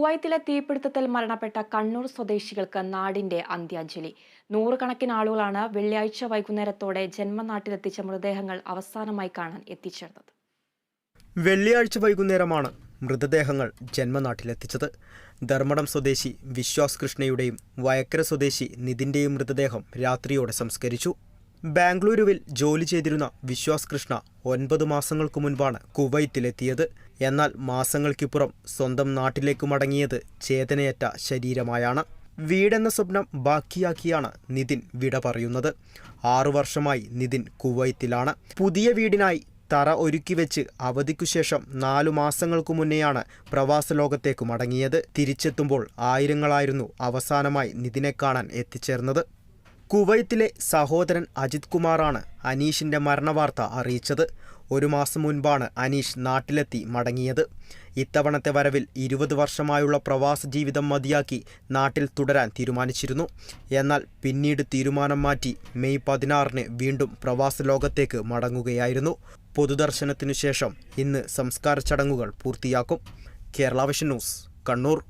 കുവൈത്തിലെ തീപിടുത്തത്തിൽ മരണപ്പെട്ട കണ്ണൂർ സ്വദേശികൾക്ക് നാടിന്റെ അന്ത്യാഞ്ജലി. നൂറുകണക്കിന് ആളുകളാണ് വെള്ളിയാഴ്ച വൈകുന്നേരത്തോടെ ജന്മനാട്ടിലെത്തിച്ച മൃതദേഹങ്ങൾ അവസാനമായി കാണാൻ എത്തിച്ചേർന്നത്. വെള്ളിയാഴ്ച വൈകുന്നേരമാണ് മൃതദേഹങ്ങൾ ജന്മനാട്ടിലെത്തിച്ചത്. ധർമ്മടം സ്വദേശി വിശ്വാസ് കൃഷ്ണയുടെയും വയക്കര സ്വദേശി നിതിന്റെയും മൃതദേഹം രാത്രിയോടെ സംസ്കരിച്ചു. ബാംഗ്ലൂരുവിൽ ജോലി ചെയ്തിരുന്ന വിശ്വാസ് കൃഷ്ണ ഒൻപത് മാസങ്ങൾക്കു മുൻപാണ് കുവൈത്തിലെത്തിയത്. എന്നാൽ മാസങ്ങൾക്കിപ്പുറം സ്വന്തം നാട്ടിലേക്ക് മടങ്ങിയത് ചേതനയറ്റ ശരീരമായാണ്. വീടെന്ന സ്വപ്നം ബാക്കിയാക്കിയാണ് നിതിൻ വിട പറയുന്നത്. ആറു വർഷമായി നിതിൻ കുവൈത്തിലാണ്. പുതിയ വീടിനായി തറ ഒരുക്കി വെച്ച് അവധിക്കു ശേഷം നാലു മാസങ്ങൾക്കു മുന്നെയാണ് പ്രവാസ ലോകത്തേക്ക് മടങ്ങിയത്. തിരിച്ചെത്തുമ്പോൾ ആയിരങ്ങളായിരുന്നു അവസാനമായി നിതിനെ കാണാൻ എത്തിച്ചേർന്നത്. കുവൈത്തിലെ സഹോദരൻ അജിത് കുമാറാണ് അനീഷിന്റെ മരണവാർത്ത അറിയിച്ചത്. ഒരു മാസം മുൻപാണ് അനീഷ് നാട്ടിലെത്തി മടങ്ങിയത്. ഇത്തവണത്തെ വരവിൽ ഇരുപത് വർഷമായുള്ള പ്രവാസ ജീവിതം മതിയാക്കി നാട്ടിൽ തുടരാൻ തീരുമാനിച്ചിരുന്നു. എന്നാൽ പിന്നീട് തീരുമാനം മാറ്റി മെയ് പതിനാറിന് വീണ്ടും പ്രവാസ ലോകത്തേക്ക് മടങ്ങുകയായിരുന്നു. പൊതുദർശനത്തിനു ശേഷം ഇന്ന് സംസ്കാര ചടങ്ങുകൾ പൂർത്തിയാക്കും. Kerala vision news Kannur.